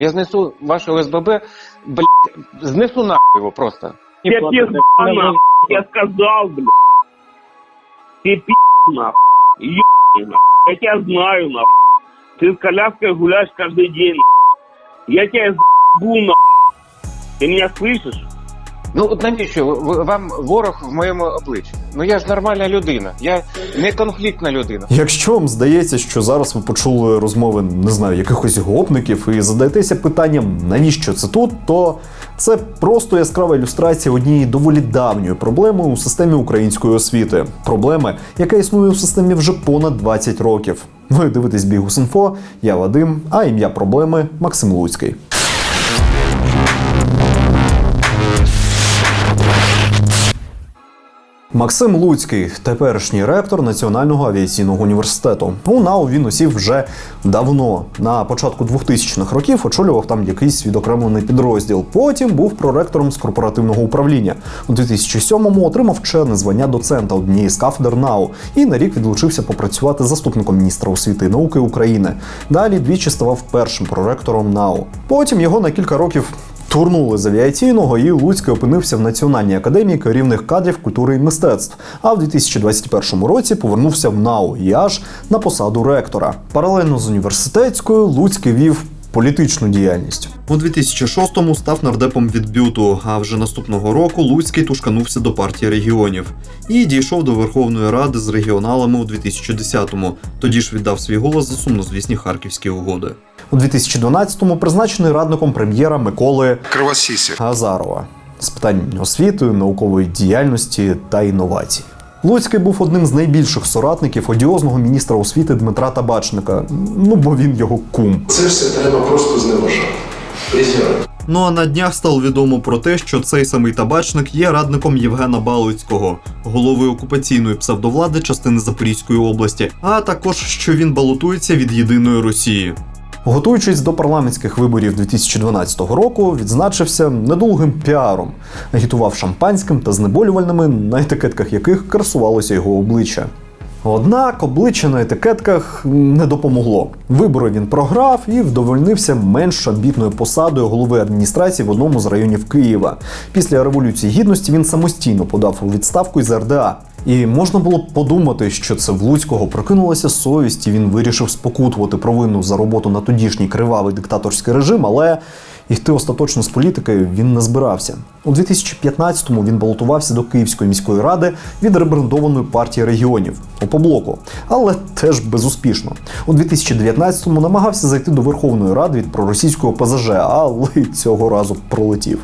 Я знесу ваше ОСББ, блядь, знесу нахуй его просто. Я пизда, нахуй, я сказал, блядь. Ты пи***, нахуй, ебаный, нахуй. Я тебя знаю, нахуй. Ты с коляской гуляешь каждый день, нахуй. Я тебя за***бу, нахуй. Ты меня слышишь? Ну от навіщо вам ворог в моєму обличчі? Ну я ж нормальна людина, я не конфліктна людина. Якщо вам здається, що зараз ви почули розмови, не знаю, якихось гопників і задаєтеся питанням, навіщо це тут, то це просто яскрава ілюстрація однієї доволі давньої проблеми у системі української освіти. Проблеми, яка існує у системі вже понад 20 років. Ви дивитесь Бігус.Інфо, я Вадим, а ім'я проблеми Максим Луцький. Максим Луцький, теперішній ректор Національного авіаційного університету. У НАУ він осів вже давно. На початку 2000-х років очолював там якийсь відокремлений підрозділ. Потім був проректором з корпоративного управління. У 2007-му отримав вчене звання доцента однієї з кафедр НАУ і на рік відлучився попрацювати заступником міністра освіти і науки України. Далі двічі ставав першим проректором НАУ. Потім його на кілька років Турнули з авіаційного і Луцький опинився в Національній академії керівних кадрів культури і мистецтв. А в 2021 році повернувся в НАУ і аж на посаду ректора. Паралельно з університетською Луцький вів політичну діяльність. У 2006-му став нардепом від бюту, а вже наступного року Луцький тушканувся до партії регіонів і дійшов до Верховної Ради з регіоналами у 2010-му. Тоді ж віддав свій голос за сумнозвісні харківські угоди. У 2012-му призначений радником прем'єра Миколи Кровосісі. Азарова з питань освіти, наукової діяльності та інновацій. Луцький був одним з найбільших соратників одіозного міністра освіти Дмитра Табачника. Ну бо він його кум. Це все треба просто зневажати. Ну а на днях стало відомо про те, що цей самий табачник є радником Євгена Балуцького, голови окупаційної псевдовлади частини Запорізької області, а також що він балотується від єдиної Росії. Готуючись до парламентських виборів 2012 року, відзначився недолугим піаром, агітував шампанським та знеболювальними, на етикетках яких красувалося його обличчя. Однак обличчя на етикетках не допомогло. Вибори він програв і вдовольнився менш амбітною посадою голови адміністрації в одному з районів Києва. Після революції гідності він самостійно подав у відставку із РДА. І можна було б подумати, що це в Луцького прокинулася совість, і він вирішив спокутувати провину за роботу на тодішній кривавий диктаторський режим, але йти остаточно з політики він не збирався. У 2015-му він балотувався до Київської міської ради від ребрендованої партії регіонів Опоблоку, але теж безуспішно. У 2019-му намагався зайти до Верховної Ради від проросійського ПЗЖ, але цього разу пролетів.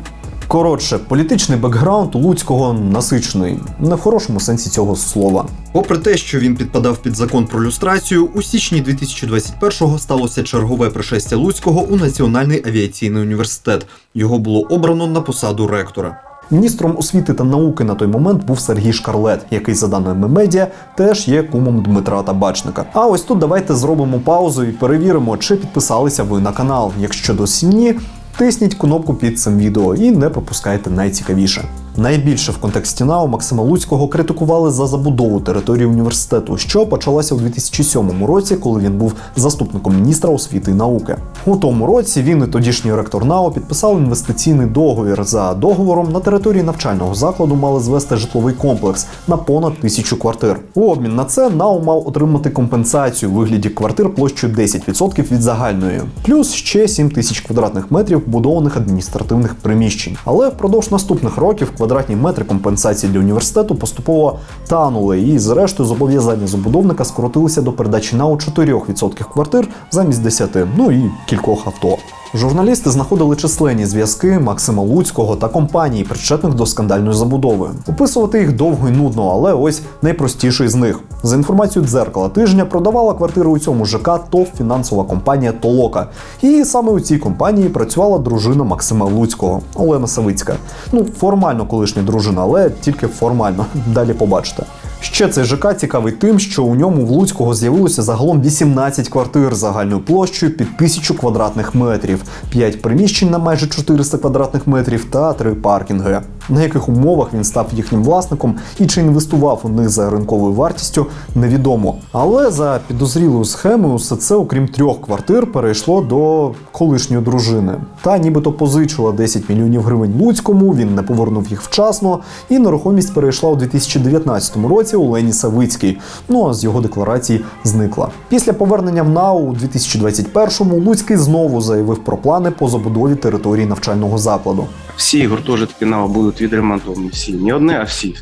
Коротше, політичний бекграунд у Луцького насичений, не в хорошому сенсі цього слова. Попри те, що він підпадав під закон про люстрацію, у січні 2021-го сталося чергове пришестя Луцького у Національний авіаційний університет. Його було обрано на посаду ректора. Міністром освіти та науки на той момент був Сергій Шкарлет, який, за даними медіа, теж є кумом Дмитра Табачника. А ось тут давайте зробимо паузу і перевіримо, чи підписалися ви на канал. Якщо досі ні, тисніть кнопку під цим відео і не пропускайте найцікавіше. Найбільше в контексті НАУ Максима Луцького критикували за забудову території університету, що почалася у 2007 році, коли він був заступником міністра освіти і науки. У тому році він і тодішній ректор НАУ підписав інвестиційний договір. За договором на території навчального закладу мали звести житловий комплекс на понад тисячу квартир. У обмін на це НАУ мав отримати компенсацію у вигляді квартир площею 10% від загальної, плюс ще 7 тисяч квадратних метрів будованих адміністративних приміщень. Але впродовж наступних років квадратні метри компенсації для університету поступово танули, і зрештою зобов'язання забудовника скоротилися до передачі на у 4% квартир замість 10, ну і кількох авто. Журналісти знаходили численні зв'язки Максима Луцького та компаній, причетних до скандальної забудови. Описувати їх довго і нудно, але ось найпростіший з них. За інформацією дзеркала тижня продавала квартири у цьому ЖК ТОВ фінансова компанія Толока. І саме у цій компанії працювала дружина Максима Луцького Олена Савицька. Ну, формально колишня дружина, але тільки формально. Далі побачите. Ще цей ЖК цікавий тим, що у ньому в Луцького з'явилося загалом 18 квартир загальною площею під 1000 квадратних метрів, 5 приміщень на майже 400 квадратних метрів та 3 паркінги. На яких умовах він став їхнім власником і чи інвестував у них за ринковою вартістю, невідомо. Але за підозрілою схемою, усе це, окрім трьох квартир, перейшло до колишньої дружини. Та нібито позичила 10 мільйонів гривень Луцькому, він не повернув їх вчасно, і нерухомість перейшла у 2019 році у Лені Савицькій. Ну а з його декларації зникла. Після повернення в НАУ у 2021-му Луцький знову заявив про плани по забудові території навчального закладу. Всі гуртожитки НАВА будуть відремонтовані. Всі. Не одне, а всі.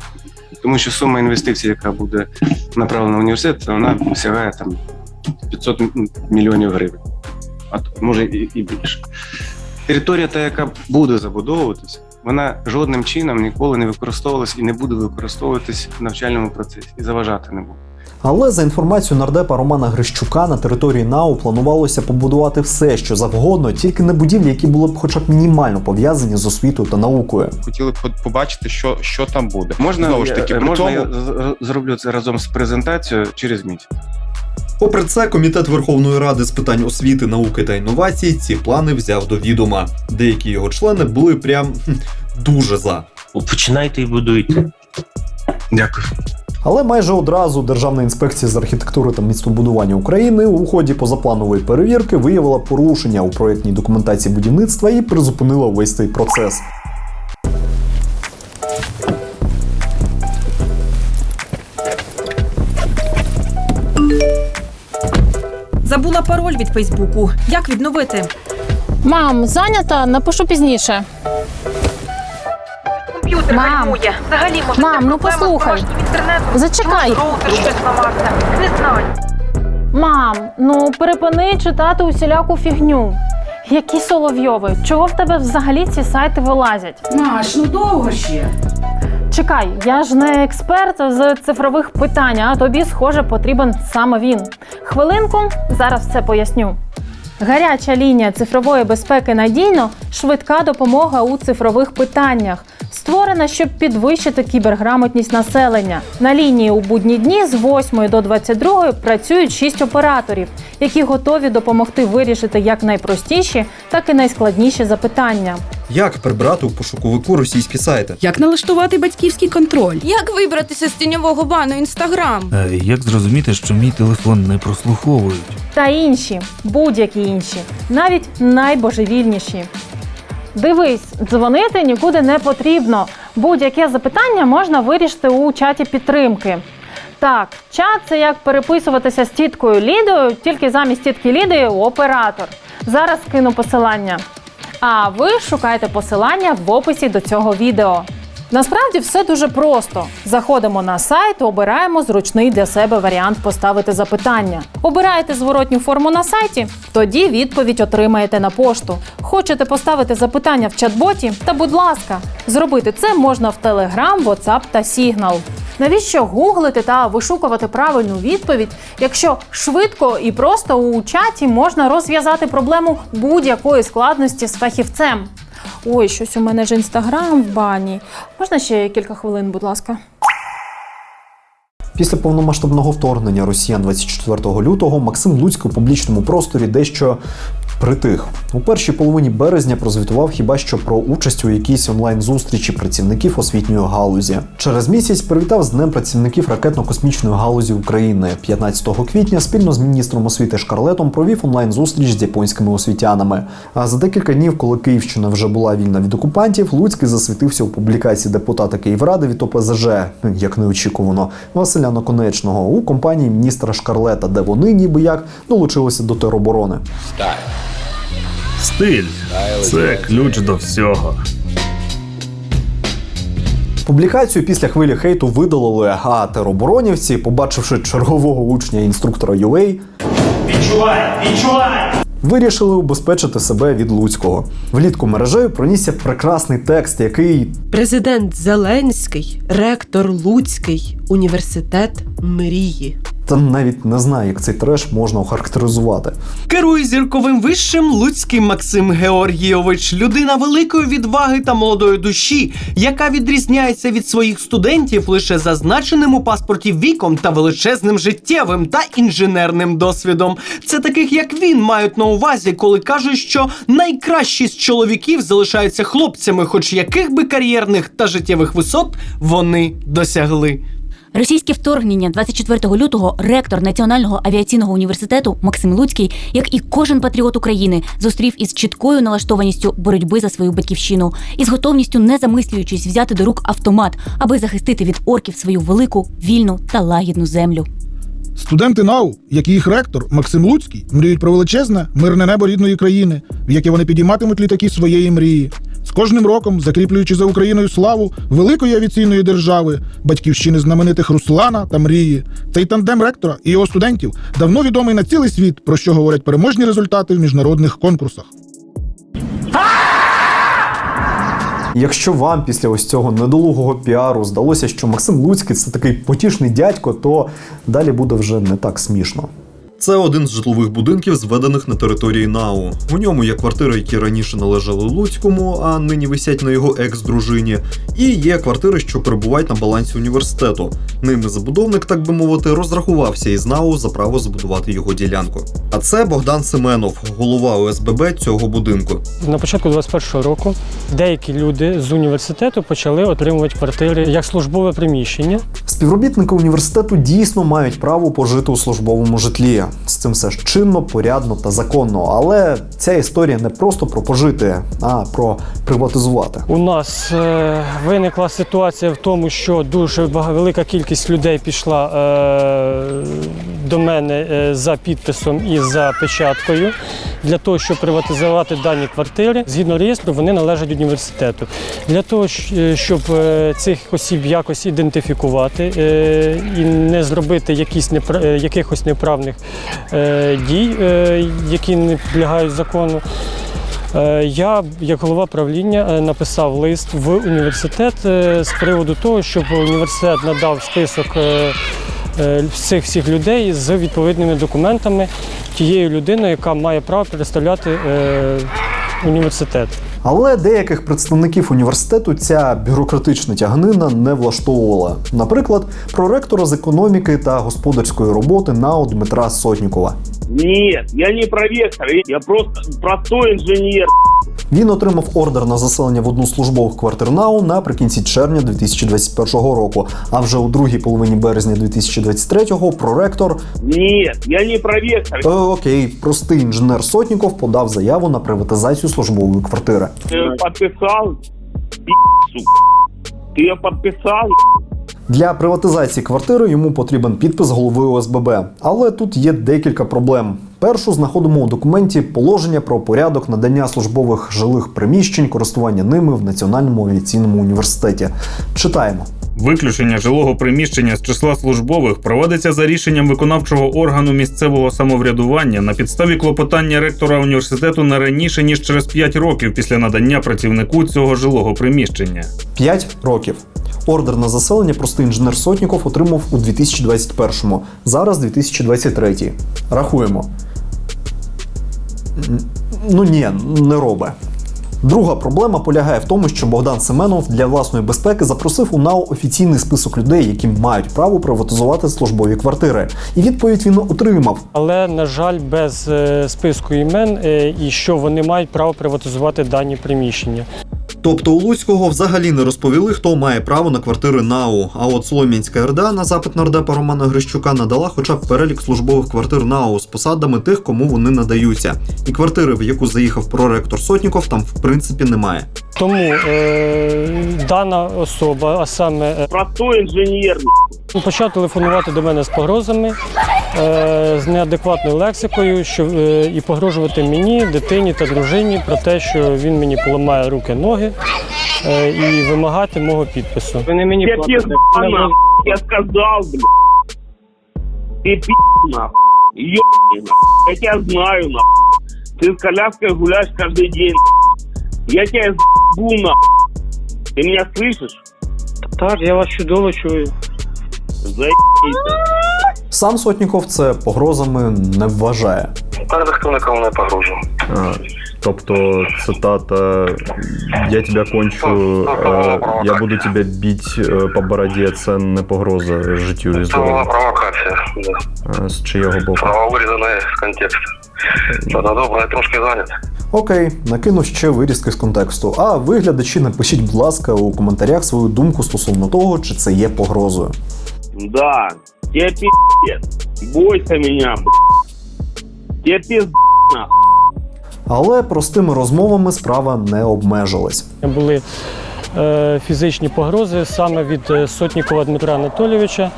Тому що сума інвестицій, яка буде направлена в університет, вона сягає там 500 мільйонів гривень. А може і, більше. Територія, та, яка буде забудовуватись, вона жодним чином ніколи не використовувалась і не буде використовуватись в навчальному процесі і заважати не буде. Але за інформацією нардепа Романа Грищука на території НАУ планувалося побудувати все, що завгодно, тільки не будівлі, які були б хоча б мінімально пов'язані з освітою та наукою. хотіли б по- побачити, що, що там буде. Можна, знову ж таки, при можна тому, я зроблю це разом з презентацією через місяць. Попри це, комітет Верховної Ради з питань освіти, науки та інновацій ці плани взяв до відома. Деякі його члени були прям дуже за. Починайте і будуйте. Дякую. Але майже одразу Державна інспекція з архітектури та містобудування України у ході позапланової перевірки виявила порушення у проєктній документації будівництва і призупинила весь цей процес. Забула пароль від Фейсбуку. Як відновити? Мам, зайнята, напишу пізніше. Комп'ютер Мам. гальмує. Взагалі може Мам, це ну проблема з послухай. домашнім інтернетом. Зачекай. Може, роутер щось ламався. Не знаю. Мам, ну припини читати усіляку фігню. Які Соловйови, чого в тебе взагалі ці сайти вилазять? Маш, ну довго ще. Чекай, я ж не експерт з цифрових питань, а тобі, схоже, потрібен саме він. Хвилинку, зараз все поясню. Гаряча лінія цифрової безпеки надійно швидка допомога у цифрових питаннях. Створена, щоб підвищити кіберграмотність населення. На лінії у будні дні з 8 до 22 працюють 6 операторів, які готові допомогти вирішити як найпростіші, так і найскладніші запитання. Як прибрати у пошуковику російські сайти? Як налаштувати батьківський контроль? Як вибратися з тіньового бану інстаграм? Е, Як зрозуміти, що мій телефон не прослуховують? та інші, будь-які інші, навіть найбожевільніші. Дивись, дзвонити нікуди не потрібно. Будь-яке запитання можна вирішити у чаті підтримки. Так, чат це як переписуватися з тіткою Лідою, тільки замість тітки Лідії оператор. Зараз скину посилання. А ви шукайте посилання в описі до цього відео. Насправді все дуже просто. Заходимо на сайт, обираємо зручний для себе варіант поставити запитання. Обираєте зворотню форму на сайті, тоді відповідь отримаєте на пошту. Хочете поставити запитання в чат-боті? Та будь ласка, зробити це можна в Telegram, WhatsApp та Signal. Навіщо гуглити та вишукувати правильну відповідь, якщо швидко і просто у чаті можна розв'язати проблему будь-якої складності з фахівцем? Ой, щось у мене ж інстаграм в бані. Можна ще кілька хвилин, будь ласка. Після повномасштабного вторгнення росіян 24 лютого Максим Луцький у публічному просторі дещо притих. У першій половині березня прозвітував хіба що про участь у якійсь онлайн-зустрічі працівників освітньої галузі. Через місяць привітав з Днем працівників ракетно-космічної галузі України. 15 квітня спільно з міністром освіти Шкарлетом провів онлайн-зустріч з японськими освітянами. А за декілька днів, коли Київщина вже була вільна від окупантів, Луцький засвітився у публікації депутата Київради від ОПЗЖ, як неочікувано, Василя Наконечного у компанії міністра Шкарлета, де вони ніби як долучилися до тероборони. Стиль це ключ до всього. Публікацію після хвилі хейту видалили, а тероборонівці, побачивши чергового учня інструктора UA, Відчувай! Відчувай! вирішили убезпечити себе від Луцького. Влітку мережею пронісся прекрасний текст, який Президент Зеленський, ректор Луцький, університет мрії. Та навіть не знаю, як цей треш можна охарактеризувати. Керує зірковим вищим Луцький Максим Георгійович, людина великої відваги та молодої душі, яка відрізняється від своїх студентів лише зазначеним у паспорті віком та величезним життєвим та інженерним досвідом. Це таких як він мають на увазі, коли кажуть, що найкращі з чоловіків залишаються хлопцями, хоч яких би кар'єрних та життєвих висот вони досягли. Російське вторгнення 24 лютого ректор Національного авіаційного університету Максим Луцький, як і кожен патріот України, зустрів із чіткою налаштованістю боротьби за свою батьківщину і з готовністю, не замислюючись, взяти до рук автомат, аби захистити від орків свою велику, вільну та лагідну землю. Студенти НАУ, як і їх ректор Максим Луцький, мріють про величезне мирне небо рідної країни, в яке вони підійматимуть літаки своєї мрії. Кожним роком, закріплюючи за Україною славу великої авіаційної держави, батьківщини знаменитих Руслана та Мрії, цей тандем ректора і його студентів давно відомий на цілий світ, про що говорять переможні результати в міжнародних конкурсах. Якщо вам після ось цього недолугого піару здалося, що Максим Луцький це такий потішний дядько, то далі буде вже не так смішно. Це один з житлових будинків, зведених на території НАУ. У ньому є квартири, які раніше належали Луцькому, а нині висять на його екс-дружині. І є квартири, що перебувають на балансі університету. Ними забудовник, так би мовити, розрахувався із НАУ за право збудувати його ділянку. А це Богдан Семенов, голова ОСББ цього будинку. На початку 21-го року деякі люди з університету почали отримувати квартири як службове приміщення. Співробітники університету дійсно мають право пожити у службовому житлі. З цим все ж чинно, порядно та законно. Але ця історія не просто про пожити, а про приватизувати. У нас е, виникла ситуація в тому, що дуже велика кількість людей пішла е, до мене е, за підписом і за печаткою для того, щоб приватизувати дані квартири. Згідно реєстру, вони належать університету. Для того, е, щоб е, цих осіб якось ідентифікувати е, і не зробити якісь непра- е, якихось неправних дій, е, які не підлягають закону. Е, Я, як голова правління, е, написав лист в університет е, з приводу того, щоб університет надав список е, е, всіх людей з відповідними документами тією людиною, яка має право представляти е, університет. Але деяких представників університету ця бюрократична тягнина не влаштовувала. Наприклад, проректора з економіки та господарської роботи НАУ Дмитра Сотнікова. Ні, я не проректор, я просто простой инженер. Він отримав ордер на заселення в одну з службових квартир НАУ наприкінці червня 2021 року. А вже у другій половині березня 2023-го проректор Нет, я не проректор. е, окей, простий інженер Сотніков подав заяву на приватизацію службової квартири. Ты её подписал? Пи***, сука. Для приватизації квартири йому потрібен підпис голови ОСББ. Але тут є декілька проблем. Першу знаходимо у документі положення про порядок надання службових жилих приміщень, користування ними в Національному авіаційному університеті. Читаємо. Виключення жилого приміщення з числа службових проводиться за рішенням виконавчого органу місцевого самоврядування на підставі клопотання ректора університету не раніше ніж через 5 років після надання працівнику цього жилого приміщення. 5 років. Ордер на заселення простий інженер Сотніков отримав у 2021-му. Зараз 2023. Рахуємо. Ну ні, не робе. Друга проблема полягає в тому, що Богдан Семенов для власної безпеки запросив у НАУ офіційний список людей, які мають право приватизувати службові квартири. І відповідь він отримав. Але, на жаль, без е, списку імен е, і що вони мають право приватизувати дані приміщення. Тобто у Луцького взагалі не розповіли, хто має право на квартири НАУ. А от Солом'янська РДА на запит нардепа Романа Грищука надала хоча б перелік службових квартир НАУ з посадами тих, кому вони надаються. І квартири, в яку заїхав проректор Сотніков, там в принципі немає. Тому е, дана особа, а саме е, Простой инженер. почав телефонувати до мене з погрозами, е, з неадекватною лексикою, що е, і погрожувати мені, дитині та дружині про те, що він мені поламає руки, ноги е, і вимагати мого підпису. Ви не мені Я пизда, я сказал, блядь. Ты пи***, нахуй. Ёбаный, нахуй. Я тебя знаю, нахуй. Ты с коляской гуляешь каждый день. Я тебя ебу, нахуй. Ты меня слышишь? Так, я вас чудово чую. Сам Сотніков це погрозами не вважає. Та ніхто нікому не погрожував. Тобто цитата Я тебе кончу, е, я буду тебе бить е, по бороді. Це не погроза життю і Це була здоров'ю. провокація. Да. Е, З чийого боку? Слова вирізані з контексту. Ладно, добре, я трошки зайнят. Окей, накину ще вирізки з контексту. А ви, глядачі, напишіть, будь ласка, у коментарях свою думку стосовно того, чи це є погрозою. Да, тебе пиздец. Бойся меня, блядь. Тебе пиздец, нахуй. Але простими розмовами справа не обмежилась. Були е, фізичні погрози саме від е, Сотнікова Дмитра Анатолійовича.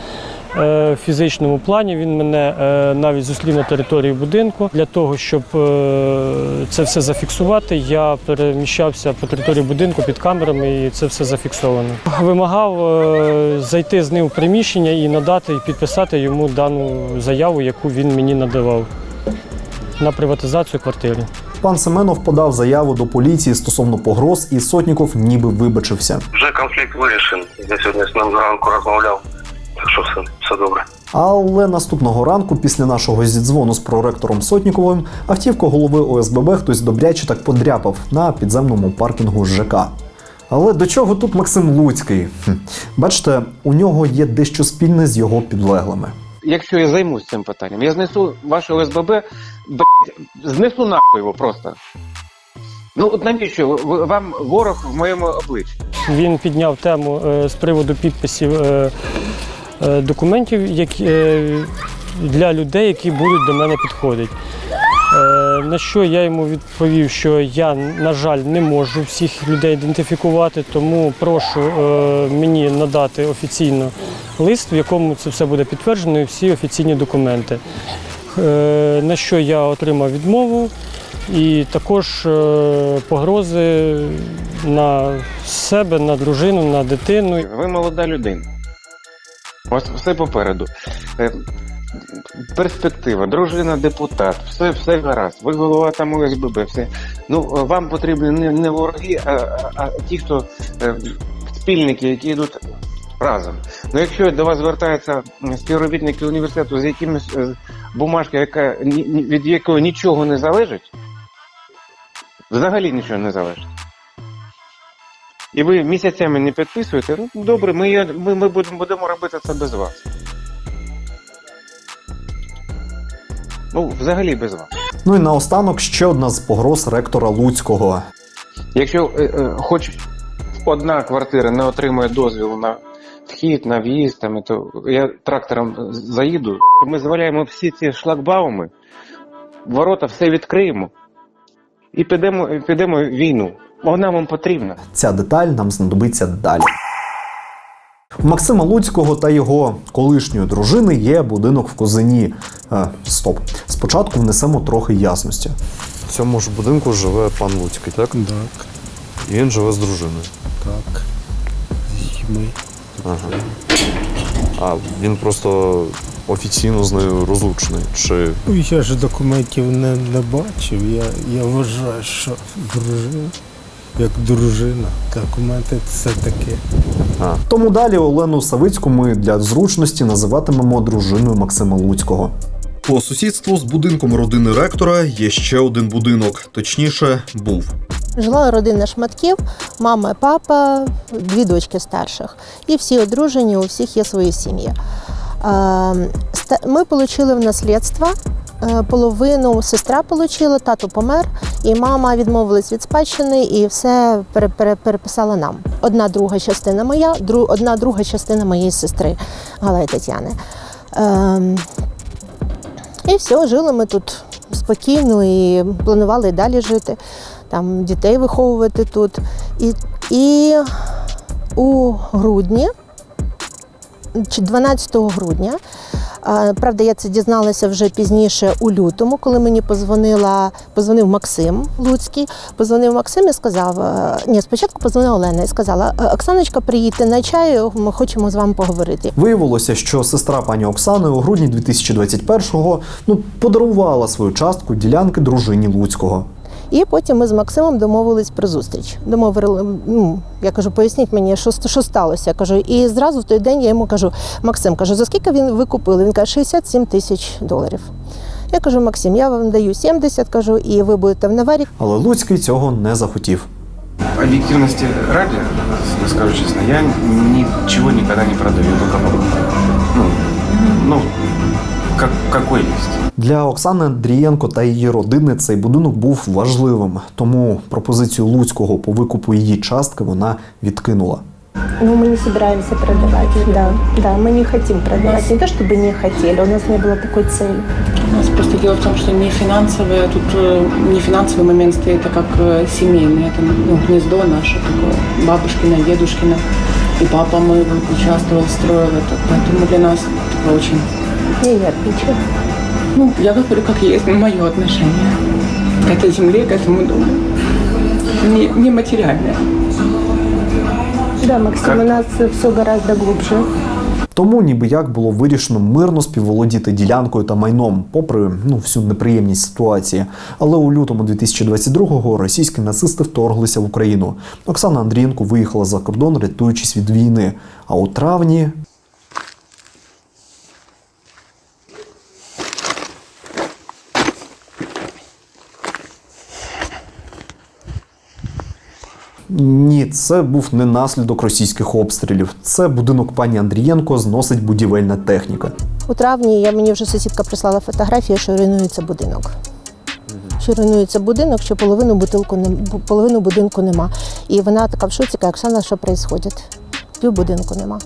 Е, В фізичному плані він мене е, навіть зустрів на території будинку. Для того, щоб е, це все зафіксувати, я переміщався по території будинку під камерами, і це все зафіксовано. Вимагав зайти з ним в приміщення і надати і підписати йому дану заяву, яку він мені надавав на приватизацію квартири. Пан Семенов подав заяву до поліції стосовно погроз, і Сотніков ніби вибачився. Вже конфлікт вирішений. Я сьогодні з ним зранку розмовляв. Так що все, все добре. Але наступного ранку, після нашого зідзвону з проректором Сотніковим, автівку голови ОСББ хтось добряче так подряпав на підземному паркінгу ЖК. Але до чого тут Максим Луцький? Хм. Бачите, у нього є дещо спільне з його підлеглими. Якщо я займусь цим питанням, я знесу ваше ОСББ, блядь, знесу нахуй його просто. Ну от навіщо вам ворог в моєму обличчі? Він підняв тему е, з приводу підписів е, е, документів які, е, для людей, які будуть до мене підходити. Е, На що я йому відповів, що я, на жаль, не можу всіх людей ідентифікувати, тому прошу е, мені надати офіційно лист, в якому це все буде підтверджено, і всі офіційні документи. Е, На що я отримав відмову і також е, погрози на себе, на дружину, на дитину. Ви молода людина. Вас все попереду. Е, Перспектива, дружина, депутат, все, все гаразд. Ви голова там ОСББ, все. Ну, е, вам потрібні не, не вороги, а, а, а ті, хто е, спільники, які йдуть разом. Ну, якщо до вас звертаються співробітники університету з якимось бумажкою, яка, від якої нічого не залежить, взагалі нічого не залежить. І ви місяцями не підписуєте, ну добре, ми, її- ми, ми будемо, будемо робити це без вас. Ну, взагалі без вас. Ну і наостанок ще одна з погроз ректора Луцького. Якщо е, е, хоч одна квартира не отримує дозвілу на вхід, на в'їзд, там, то я трактором заїду, ми зваляємо всі ці шлагбауми, ворота все відкриємо і підемо, підемо війну. Вона вам потрібна. Ця деталь нам знадобиться далі. У Максима Луцького та його колишньої дружини є будинок в Козині. Е, стоп. Спочатку внесемо трохи ясності. В цьому ж будинку живе пан Луцький, так? Так. І він живе з дружиною. Так. Дітьми. Ага. А він просто офіційно з нею розлучений. Чи Ну, я ж документів не, не бачив. Я, я вважаю, що дружина, як дружина, документи це таке. Тому далі Олену Савицьку ми для зручності називатимемо дружиною Максима Луцького. По сусідству з будинком родини ректора є ще один будинок, точніше, був. Жила родина шматків, мама, папа, дві дочки старших. І всі одружені, у всіх є свої сім'ї. Е, Ми отримали в наслідство. е, Половину сестра отримала, тато помер, і мама відмовилась від спадщини і все пере- пере- переписала нам. Одна друга частина моя, одна друга частина моєї сестри Галаї Тетяни. Ем, і все, жили ми тут спокійно і планували далі жити, там дітей виховувати тут. І, і у грудні, 12 грудня, правда, я це дізналася вже пізніше у лютому, коли мені позвонила, позвонив Максим Луцький. Позвонив Максим і сказав: е, ні, спочатку позвонила Олена і сказала: «Е, Оксаночка, приїдьте на чаю, ми хочемо з вами поговорити. Виявилося, що сестра пані Оксани у грудні 2021-го ну, подарувала свою частку ділянки дружині Луцького. І потім ми з Максимом домовились про зустріч. Домовили, ну, я кажу, поясніть мені, що, що сталося. Я кажу, і зразу в той день я йому кажу, Максим, кажу, за скільки він ви купили? Він каже, 67 тисяч доларів. Я кажу, Максим, я вам даю 70, кажу, і ви будете в Наварі. Але Луцький цього не захотів. Объективности ради, я скажу честно, я ничего никогда не продаю, только покупаю. Ну, ну как, какой есть. Для Оксани Андрієнко та її родини цей будинок був важливим, тому пропозицію Луцького по викупу її частки вона відкинула. Ну, мы не собираемся продавать, да. Да, мы не хотим продавать. Не то, чтобы не хотели, у нас не было такой цели. У нас просто дело в том, что не финансовый, тут э, не финансовый момент стоит, а как э, семейный. Это ну, гнездо наше такое, бабушкино, дедушкино. И папа мой участвовал, строил это. Поэтому для нас это очень... не нервничай. Ну, я говорю, как есть, мое отношение к этой земле, к этому дому. Не, не материальное. Да, Максим, у нас все гораздо глубже. Тому ніби як було вирішено мирно співволодіти ділянкою та майном, попри ну всю неприємність ситуації. Але у лютому 2022-го російські нацисти вторглися в Україну. Оксана Андрієнко виїхала за кордон, рятуючись від війни. А у травні Ні, це був не наслідок російських обстрілів. Це будинок пані Андрієнко зносить будівельна техніка. У травні я мені вже сусідка прислала фотографію, що руйнується будинок. Що руйнується будинок, що половину бутилку не половину будинку нема. І вона така в шоці, каже, Оксана, що відбувається? Пів будинку нема.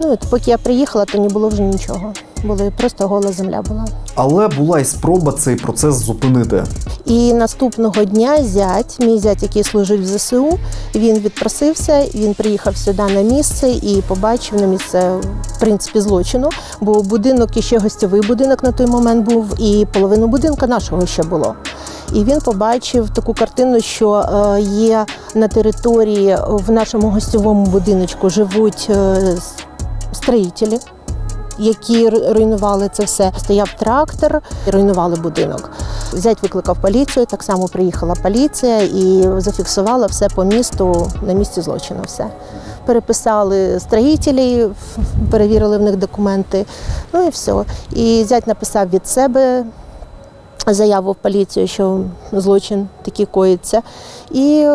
Ну, от поки я приїхала, то не було вже нічого. Були просто гола земля була. Але була й спроба цей процес зупинити. І наступного дня зять, мій зять, який служив в ЗСУ, він відпросився, він приїхав сюди на місце і побачив на місце в принципі злочину. Бо будинок і ще гостьовий будинок на той момент був, і половину будинка нашого ще було. І він побачив таку картину, що е, є на території в нашому гостьовому будиночку живуть е, строїтелі які руйнували це все. Стояв трактор, і руйнували будинок. Зять викликав поліцію, так само приїхала поліція і зафіксувала все по місту на місці злочину. Все переписали строїтелі, перевірили в них документи. Ну і все. І зять написав від себе. Заяву в поліцію, що злочин такий коїться, і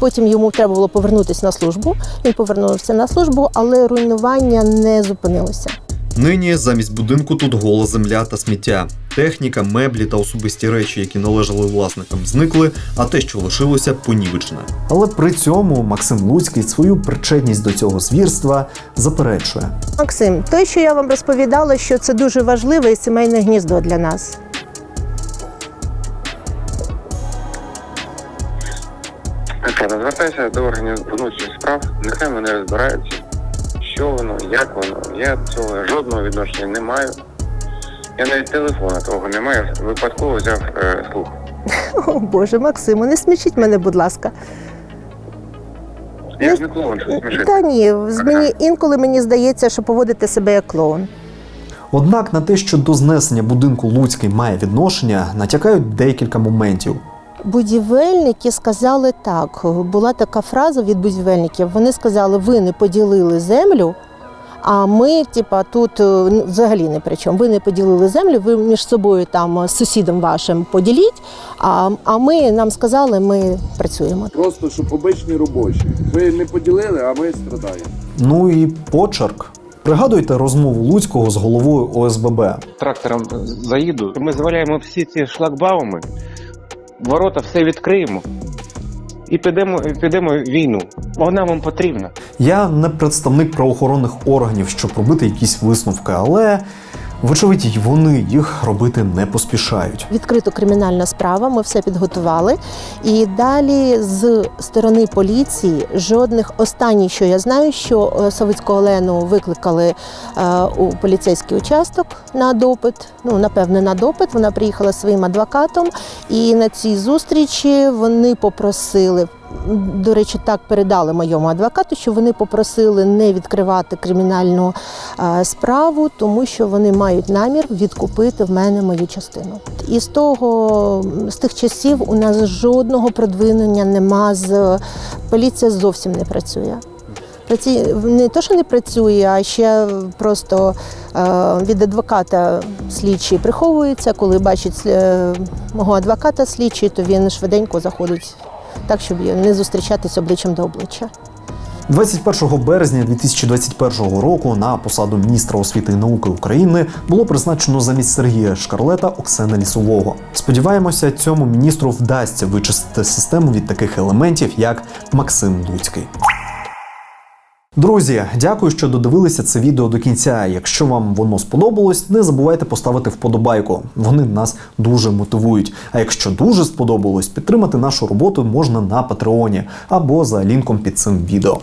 потім йому треба було повернутися на службу. Він повернувся на службу, але руйнування не зупинилося. Нині замість будинку тут гола земля та сміття. Техніка, меблі та особисті речі, які належали власникам, зникли, а те, що лишилося, понівечне. Але при цьому Максим Луцький свою причетність до цього звірства заперечує. Максим, те, що я вам розповідала, що це дуже важливе і сімейне гніздо для нас. Звертайся до органів внутрішніх справ, нехай вони розбираються, що воно, як воно. Я цього жодного відношення не маю. Я навіть телефона того не маю, випадково взяв е, слух. О Боже, Максиму, не смішіть мене, будь ласка. Я ж не клоун, що смішити. Та ні, з мені інколи мені здається, що поводите себе як клоун. Однак на те, що до знесення будинку Луцький має відношення, натякають декілька моментів. Будівельники сказали так. Була така фраза від будівельників. Вони сказали, ви не поділили землю, а ми, типа, тут е, взагалі не при чому. Ви не поділили землю, ви між собою там з сусідом вашим поділіть. А, а ми нам сказали, ми працюємо. Просто щоб обичні робочі. Ви не поділили, а ми страдаємо. Ну і почерк. Пригадуйте розмову Луцького з головою ОСББ. Трактором заїду. Ми зваляємо всі ці шлагбауми, ворота все відкриємо і підемо, підемо війну. Вона вам потрібна. Я не представник правоохоронних органів, щоб робити якісь висновки, але вочевидь вони їх робити не поспішають. Відкрито кримінальна справа, ми все підготували. І далі з сторони поліції жодних останній, що я знаю, що е, Савицьку Олену викликали е, у поліцейський участок на допит. Ну, напевне, на допит. Вона приїхала своїм адвокатом, і на цій зустрічі вони попросили до речі, так передали моєму адвокату, що вони попросили не відкривати кримінальну е, справу, тому що вони мають намір відкупити в мене мою частину. І з того з тих часів у нас жодного продвинення нема з поліція зовсім не працює. Не то, що не працює, а ще просто е, від адвоката слідчий приховується. Коли бачить е, мого адвоката слідчий, то він швиденько заходить так, щоб не зустрічатись обличчям до обличчя. 21 березня 2021 року на посаду міністра освіти і науки України було призначено замість Сергія Шкарлета Оксена Лісового. Сподіваємося, цьому міністру вдасться вичистити систему від таких елементів, як Максим Луцький. Друзі, дякую, що додивилися це відео до кінця. Якщо вам воно сподобалось, не забувайте поставити вподобайку. Вони нас дуже мотивують. А якщо дуже сподобалось, підтримати нашу роботу можна на Патреоні або за лінком під цим відео.